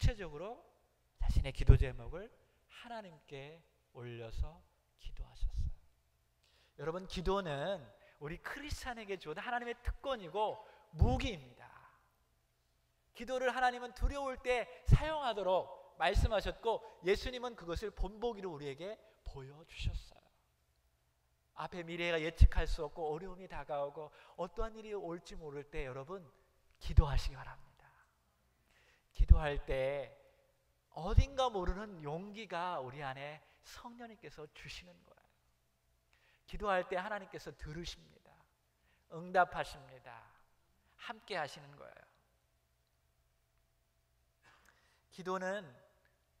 구체적으로 자신의 기도 제목을 하나님께 올려서 기도하셨어요. 여러분 기도는 우리 크리스찬에게 주어진 하나님의 특권이고 무기입니다. 기도를 하나님은 두려울 때 사용하도록 말씀하셨고 예수님은 그것을 본보기로 우리에게 보여주셨어요. 앞에 미래가 예측할 수 없고 어려움이 다가오고 어떠한 일이 올지 모를 때 여러분 기도하시기 바랍니다. 기도할 때 어딘가 모르는 용기가 우리 안에 성령님께서 주시는 거예요. 기도할 때 하나님께서 들으십니다. 응답하십니다. 함께 하시는 거예요. 기도는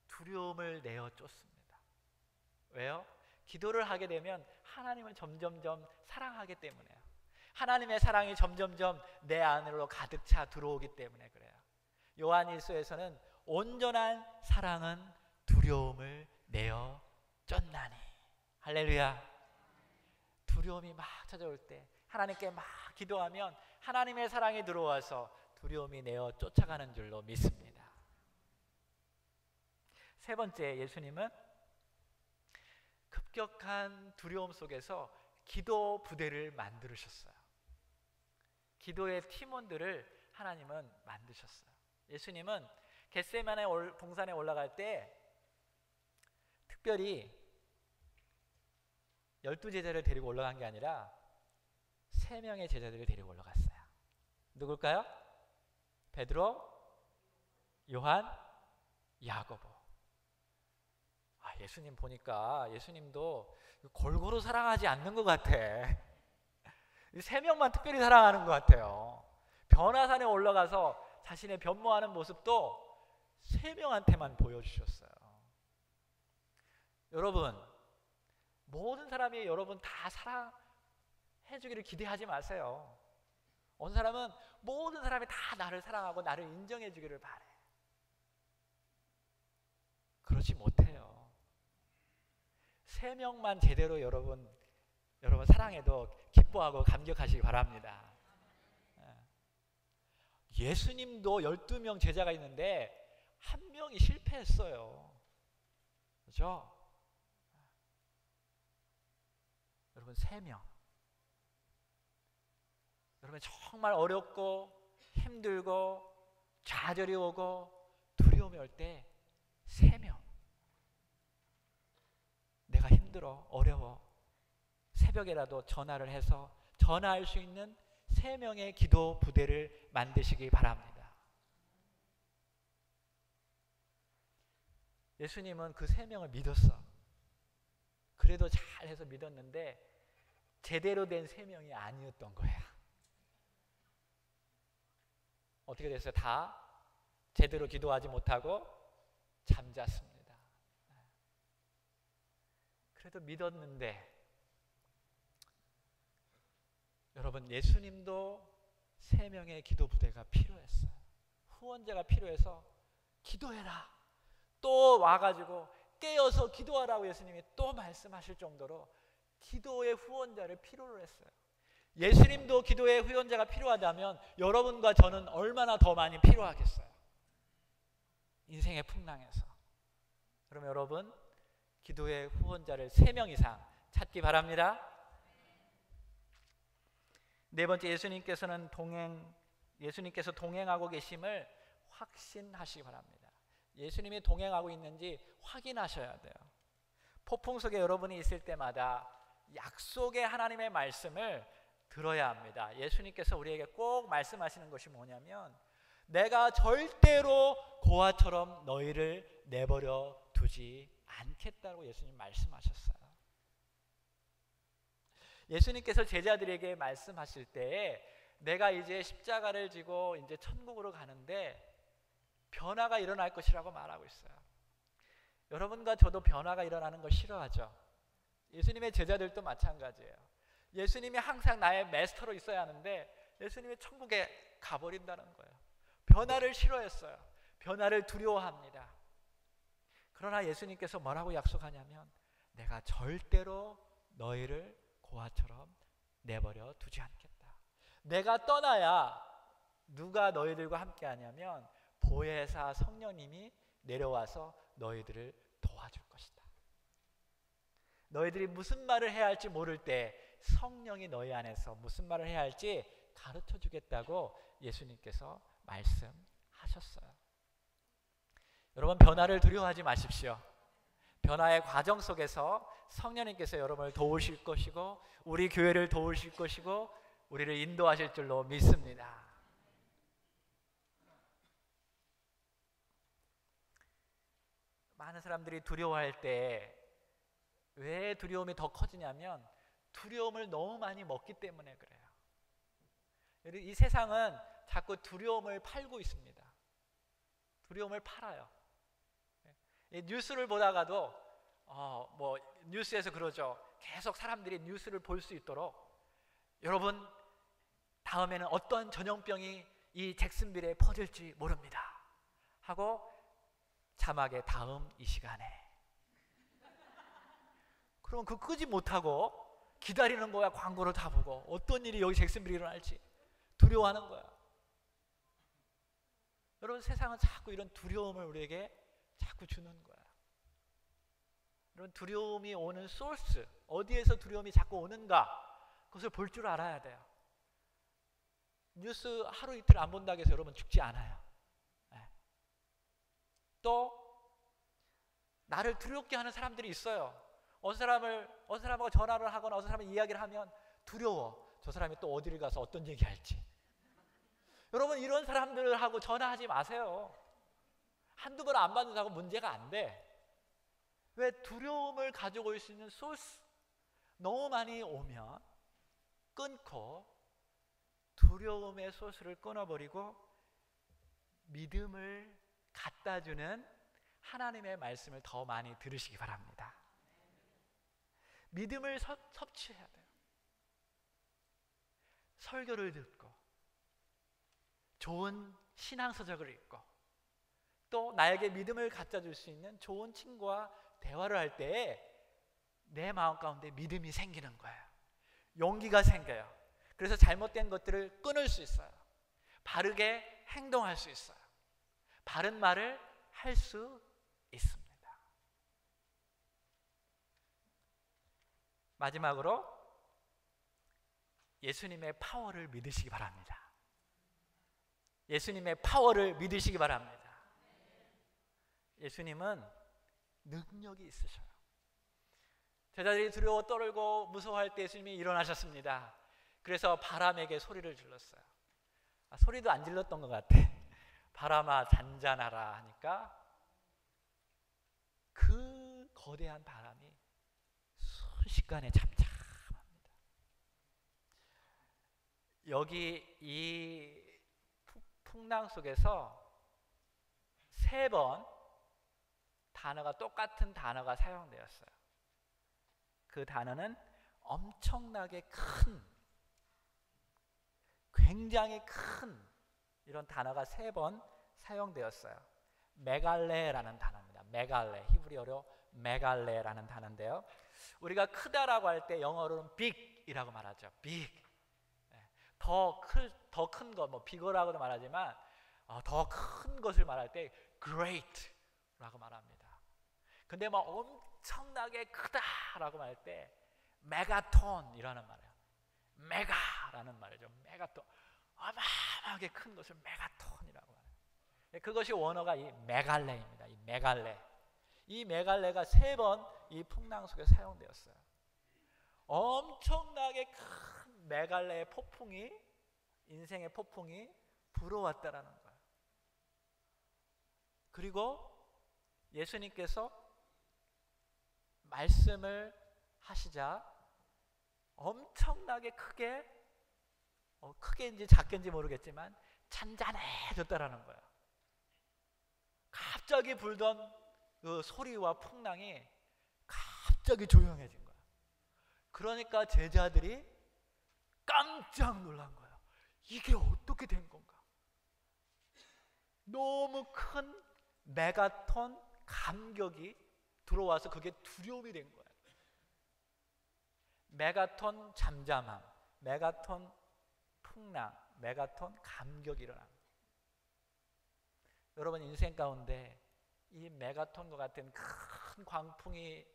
두려움을 내어 쫓습니다. 왜요? 기도를 하게 되면 하나님을 점점점 사랑하기 때문에요. 하나님의 사랑이 점점점 내 안으로 가득 차 들어오기 때문에 그래요. 요한일서에서는 온전한 사랑은 두려움을 내어 쫓나니. 할렐루야. 두려움이 막 찾아올 때 하나님께 막 기도하면 하나님의 사랑이 들어와서 두려움이 내어 쫓아가는 줄로 믿습니다. 세 번째 예수님은 급격한 두려움 속에서 기도 부대를 만들으셨어요. 기도의 팀원들을 하나님은 만드셨어요. 예수님은 겟세만의 동산에 올라갈 때 특별히 열두 제자를 데리고 올라간 게 아니라 세 명의 제자들을 데리고 올라갔어요. 누굴까요? 베드로, 요한, 야고보. 아, 예수님 보니까 예수님도 골고루 사랑하지 않는 것 같아. 세 명만 특별히 사랑하는 것 같아요. 변화산에 올라가서 자신의 변모하는 모습도 세 명한테만 보여주셨어요. 여러분, 모든 사람이 여러분 다 사랑해 주기를 기대하지 마세요. 어느 사람은 모든 사람이 다 나를 사랑하고 나를 인정해 주기를 바래. 그렇지 못해요. 세 명만 제대로 여러분 여러분 사랑해도 기뻐하고 감격하시기 바랍니다. 예. 예수님도 12명 제자가 있는데 한 명이 실패했어요. 그렇죠? 여러분 세 명. 여러분 정말 어렵고 힘들고 좌절이 오고 두려움이 올때세 명. 내가 힘들어 어려워 새벽에라도 전화를 해서 전화할 수 있는 세 명의 기도 부대를 만드시기 바랍니다. 예수님은 그세 명을 믿었어. 그래도 잘해서 믿었는데 제대로 된세 명이 아니었던 거야. 어떻게 됐어요? 다 제대로 기도하지 못하고 잠잤습니다. 그래도 믿었는데 여러분 예수님도 세 명의 기도 부대가 필요했어요. 후원자가 필요해서 기도해라. 또 와가지고 깨어서 기도하라고 예수님이 또 말씀하실 정도로 기도의 후원자를 필요로 했어요. 예수님도 기도의 후원자가 필요하다면 여러분과 저는 얼마나 더 많이 필요하겠어요. 인생의 풍랑에서. 그럼 여러분 기도의 후원자를 세 명 이상 찾기 바랍니다. 네 번째 예수님께서는 동행 예수님께서 동행하고 계심을 확신하시기 바랍니다. 예수님이 동행하고 있는지 확인하셔야 돼요. 폭풍 속에 여러분이 있을 때마다 약속의 하나님의 말씀을 들어야 합니다. 예수님께서 우리에게 꼭 말씀하시는 것이 뭐냐면 내가 절대로 고아처럼 너희를 내버려 두지 않겠다고 예수님 말씀하셨어요. 예수님께서 제자들에게 말씀하실 때 내가 이제 십자가를 지고 이제 천국으로 가는데 변화가 일어날 것이라고 말하고 있어요. 여러분과 저도 변화가 일어나는 걸 싫어하죠. 예수님의 제자들도 마찬가지예요. 예수님이 항상 나의 메스터로 있어야 하는데 예수님이 천국에 가버린다는 거예요. 변화를 싫어했어요. 변화를 두려워합니다. 그러나 예수님께서 뭐라고 약속하냐면 내가 절대로 너희를 고아처럼 내버려 두지 않겠다. 내가 떠나야 누가 너희들과 함께 하냐면 보혜사 성령님이 내려와서 너희들을 도와줄 것이다. 너희들이 무슨 말을 해야 할지 모를 때 성령이 너희 안에서 무슨 말을 해야 할지 가르쳐 주겠다고 예수님께서 말씀하셨어요. 여러분 변화를 두려워하지 마십시오. 변화의 과정 속에서 성령님께서 여러분을 도우실 것이고 우리 교회를 도우실 것이고 우리를 인도하실 줄로 믿습니다. 많은 사람들이 두려워할 때 왜 두려움이 더 커지냐면 두려움을 너무 많이 먹기 때문에 그래요. 이 세상은 자꾸 두려움을 팔고 있습니다. 두려움을 팔아요. 뉴스를 보다가도 어, 뭐 뉴스에서 그러죠. 계속 사람들이 뉴스를 볼 수 있도록 여러분 다음에는 어떤 전염병이 이 잭슨빌에 퍼질지 모릅니다. 하고 자막에 다음 이 시간에 그럼 그 끄지 못하고 기다리는 거야 광고를 다 보고 어떤 일이 여기 잭슨빌에 일어날지 두려워하는 거야. 여러분 세상은 자꾸 이런 두려움을 우리에게 자꾸 주는 거야. 여러분 두려움이 오는 소스 어디에서 두려움이 자꾸 오는가 그것을 볼 줄 알아야 돼요. 뉴스 하루 이틀 안 본다고 해서 여러분 죽지 않아요. 네. 또 나를 두렵게 하는 사람들이 있어요. 어느 사람을 어느 사람하고 전화를 하거나 어느 사람이 이야기를 하면 두려워. 저 사람이 또 어디를 가서 어떤 얘기 할지. 여러분 이런 사람들하고 전화하지 마세요. 한두 번 안 받는다고 문제가 안 돼. 왜 두려움을 가지고 올 수 있는 소스 너무 많이 오면 끊고 두려움의 소스를 끊어버리고 믿음을 갖다 주는 하나님의 말씀을 더 많이 들으시기 바랍니다. 믿음을 섭, 섭취해야 돼요. 설교를 듣고 좋은 신앙서적을 읽고 또 나에게 믿음을 갖다 줄 수 있는 좋은 친구와 대화를 할때내 마음 가운데 믿음이 생기는 거예요. 용기가 생겨요. 그래서 잘못된 것들을 끊을 수 있어요. 바르게 행동할 수 있어요. 바른 말을 할 수 있습니다. 마지막으로 예수님의 파워를 믿으시기 바랍니다. 예수님의 파워를 믿으시기 바랍니다. 예수님은 능력이 있으셔요. 제자들이 두려워 떨고 무서워할 때 예수님이 일어나셨습니다. 그래서 바람에게 소리를 질렀어요. 아, 소리도 안 질렀던 것 같아. 바람아 잔잔하라 하니까 그 거대한 바람이 순식간에 잠잠합니다. 여기 이 풍랑 속에서 세 번 단어가 똑같은 단어가 사용되었어요. 그 단어는 엄청나게 큰, 굉장히 큰 이런 단어가 세 번 사용되었어요. 메갈레라는 단어입니다. 메갈레 히브리어로 메갈레라는 단어인데요. 우리가 크다라고 할 때 영어로는 big이라고 말하죠. big. 더큰더큰 것, 뭐 비거라고도 말하지만 어, 더큰 것을 말할 때 great라고 말합니다. 근데 막 엄청나게 크다라고 말할 때 메가톤이라는 말이에요. 메가라는 말이죠. 메가톤. 어마어마하게 큰 것을 메가톤이라고 말해요. 그것이 원어가 이 메갈레입니다. 이 메갈레. 이 메갈레가 세 번 이 풍랑 속에 사용되었어요. 엄청나게 큰 메갈레의 폭풍이 인생의 폭풍이 불어왔다라는 거예요. 그리고 예수님께서 말씀을 하시자 엄청나게 크게 어, 크게인지 작게인지 모르겠지만 잔잔해졌다라는 거야. 갑자기 불던 그 소리와 풍랑이 갑자기 조용해진 거야. 그러니까 제자들이 깜짝 놀란 거야. 이게 어떻게 된 건가? 너무 큰 메가톤 감격이 들어와서 그게 두려움이 된 거야. 메가톤 잠잠함, 메가톤 풍랑, 메가톤 감격이 일어납니다. 여러분 인생 가운데 이 메가톤과 같은 큰 광풍이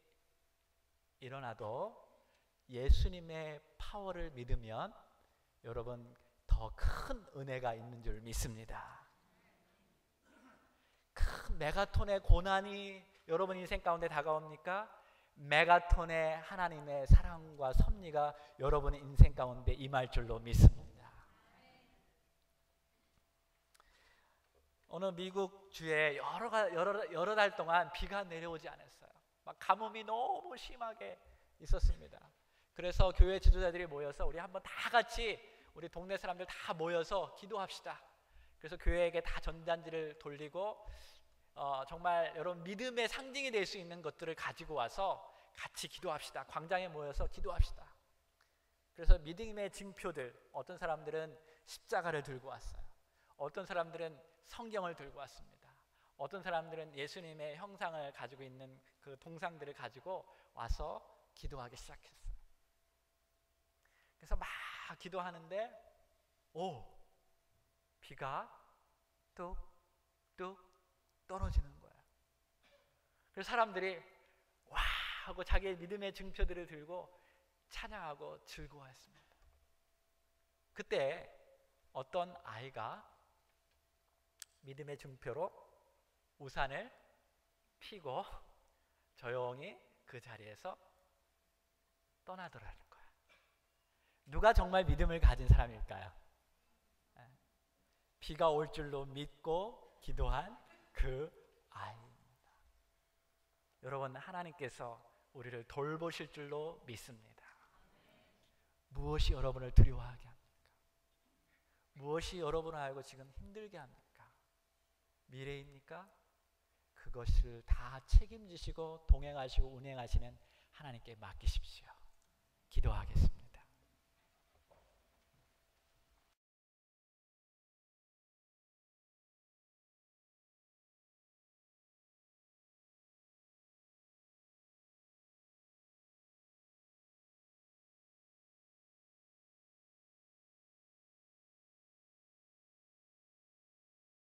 일어나도 예수님의 파워를 믿으면 여러분 더 큰 은혜가 있는 줄 믿습니다. 큰 메가톤의 고난이 여러분 인생 가운데 다가옵니까? 메가톤의 하나님의 사랑과 섭리가 여러분의 인생 가운데 임할 줄로 믿습니다. 어느 미국 주에 여러, 여러, 여러 달 동안 비가 내려오지 않았어요. 막 가뭄이 너무 심하게 있었습니다. 그래서 교회 지도자들이 모여서 우리 한번 다 같이 우리 동네 사람들 다 모여서 기도합시다. 그래서 교회에게 다 전단지를 돌리고 어, 정말 여러분 믿음의 상징이 될 수 있는 것들을 가지고 와서 같이 기도합시다. 광장에 모여서 기도합시다. 그래서 믿음의 징표들 어떤 사람들은 십자가를 들고 왔어요. 어떤 사람들은 성경을 들고 왔습니다. 어떤 사람들은 예수님의 형상을 가지고 있는 그 동상들을 가지고 와서 기도하기 시작했어요. 그래서 막 기도하는데 오 비가 뚝뚝 떨어지는 거예요. 그래서 사람들이 와 하고 자기의 믿음의 증표들을 들고 찬양하고 즐거워했습니다. 그때 어떤 아이가 믿음의 증표로 우산을 피고 조용히 그 자리에서 떠나더라는 거야. 누가 정말 믿음을 가진 사람일까요? 예. 비가 올 줄로 믿고 기도한 그 아이입니다. 여러분 하나님께서 우리를 돌보실 줄로 믿습니다. 무엇이 여러분을 두려워하게 합니까? 무엇이 여러분을 알고 지금 힘들게 합니까? 미래입니까? 그것을 다 책임지시고 동행하시고 운행하시는 하나님께 맡기십시오.